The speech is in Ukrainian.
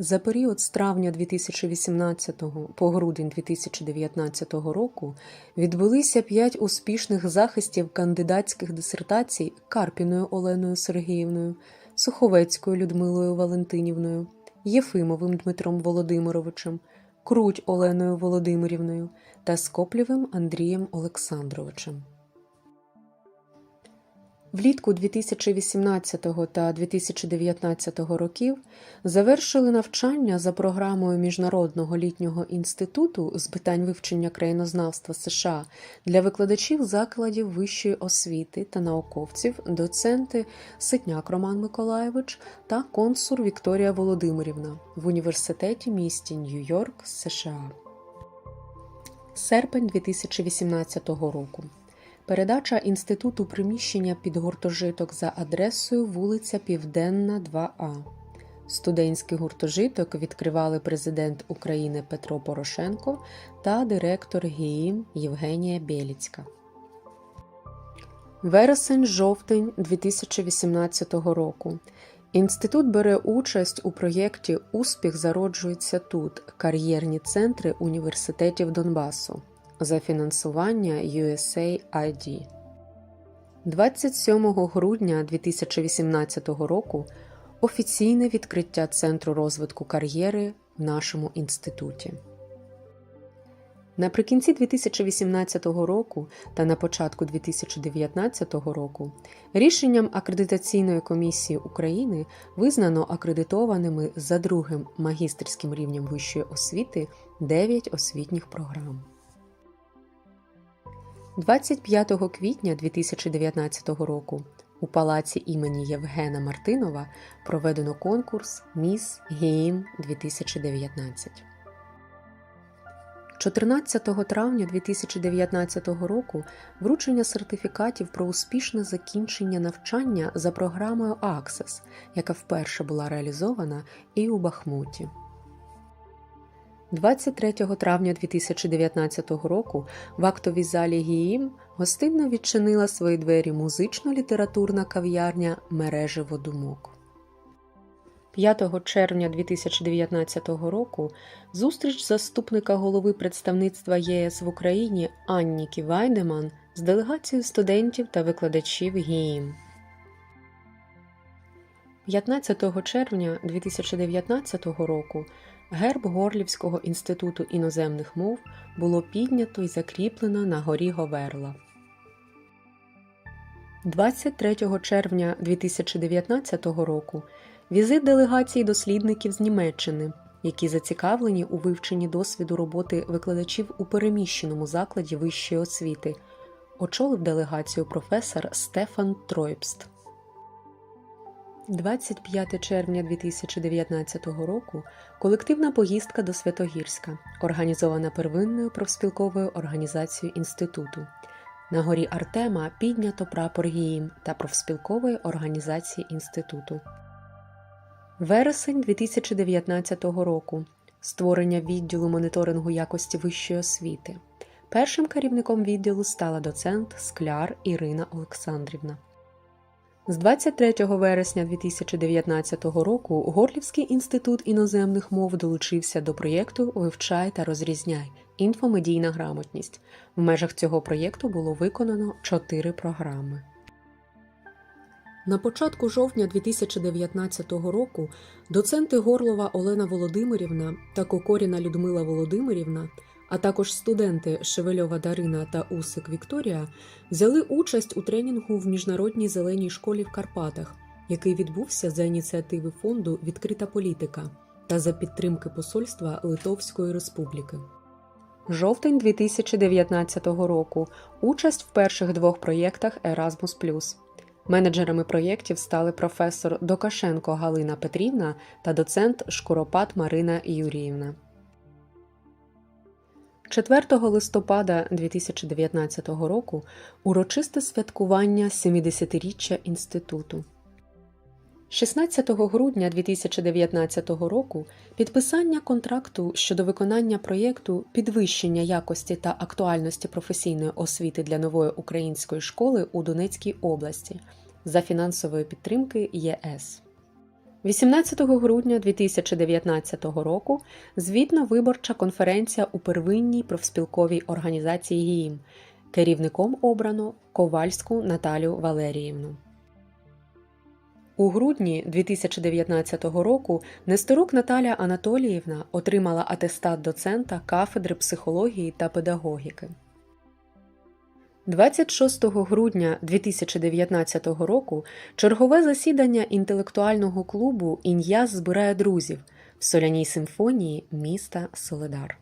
За період з травня 2018 по грудень 2019 року відбулися п'ять успішних захистів кандидатських дисертацій Карпіною Оленою Сергіївною, Суховецькою Людмилою Валентинівною, Єфимовим Дмитром Володимировичем, Круть Оленою Володимирівною та Скоплєвим Андрієм Олександровичем. Влітку 2018 та 2019 років завершили навчання за програмою Міжнародного літнього інституту з питань вивчення країнознавства США для викладачів закладів вищої освіти та науковців, доценти Ситняк Роман Миколаєвич та консур Вікторія Володимирівна в університеті місті Нью-Йорк, США. Серпень 2018 року. Передача інституту приміщення під гуртожиток за адресою вулиця Південна, 2А. Студентський гуртожиток відкривали президент України Петро Порошенко та директор ГІІМ Євгенія Бєліцька. Вересень-жовтень 2018 року. Інститут бере участь у проєкті Успіх зароджується тут. Кар'єрні центри університетів Донбасу за фінансування USAID. 27 грудня 2018 року офіційне відкриття Центру розвитку кар'єри в нашому інституті. Наприкінці 2018 року та на початку 2019 року рішенням Акредитаційної комісії України визнано акредитованими за другим магістерським рівнем вищої освіти 9 освітніх програм. 25 квітня 2019 року у палаці імені Євгена Мартинова проведено конкурс Міс Геїм 2019. 14 травня 2019 року вручення сертифікатів про успішне закінчення навчання за програмою Access, яка вперше була реалізована і у Бахмуті. 23 травня 2019 року в актовій залі ГІІМ гостинно відчинила свої двері музично-літературна кав'ярня Мережево думок. 5 червня 2019 року зустріч заступника голови представництва ЄС в Україні Анніки Вайдеман з делегацією студентів та викладачів ГІІМ. 15 червня 2019 року Герб Горлівського інституту іноземних мов було піднято і закріплено на горі Говерла. 23 червня 2019 року візит делегації дослідників з Німеччини, які зацікавлені у вивченні досвіду роботи викладачів у переміщеному закладі вищої освіти, очолив делегацію професор Стефан Тройпст. 25 червня 2019 року колективна поїздка до Святогірська, організована первинною профспілковою організацією інституту. На горі Артема піднято прапор ГІІМ та профспілкової організації інституту. Вересень 2019 року створення відділу моніторингу якості вищої освіти. Першим керівником відділу стала доцент Скляр Ірина Олександрівна. З 23 вересня 2019 року Горлівський інститут іноземних мов долучився до проєкту Вивчай та розрізняй інфомедійна грамотність. В межах цього проєкту було виконано чотири програми. На початку жовтня 2019 року доценти Горлова Олена Володимирівна та Кокоріна Людмила Володимирівна а також студенти Шевельова Дарина та Усик Вікторія взяли участь у тренінгу в міжнародній зеленій школі в Карпатах, який відбувся за ініціативи фонду Відкрита політика та за підтримки Посольства Литовської Республіки. Жовтень 2019 року. Участь в перших двох проєктах Erasmus+. Менеджерами проєктів стали професор Докашенко Галина Петрівна та доцент Шкуропат Марина Юріївна. 4 листопада 2019 року урочисте святкування 70-річчя інституту. 16 грудня 2019 року підписання контракту щодо виконання проєкту підвищення якості та актуальності професійної освіти для нової української школи у Донецькій області за фінансової підтримки ЄС. 18 грудня 2019 року звітно-виборча конференція у первинній профспілковій організації ГІїМ. Керівником обрано Ковальську Наталю Валеріївну. У грудні 2019 року Несторук Наталя Анатоліївна отримала атестат доцента кафедри психології та педагогіки. 26 грудня 2019 року чергове засідання інтелектуального клубу Ін'яз збирає друзів в соляній симфонії міста Соледар.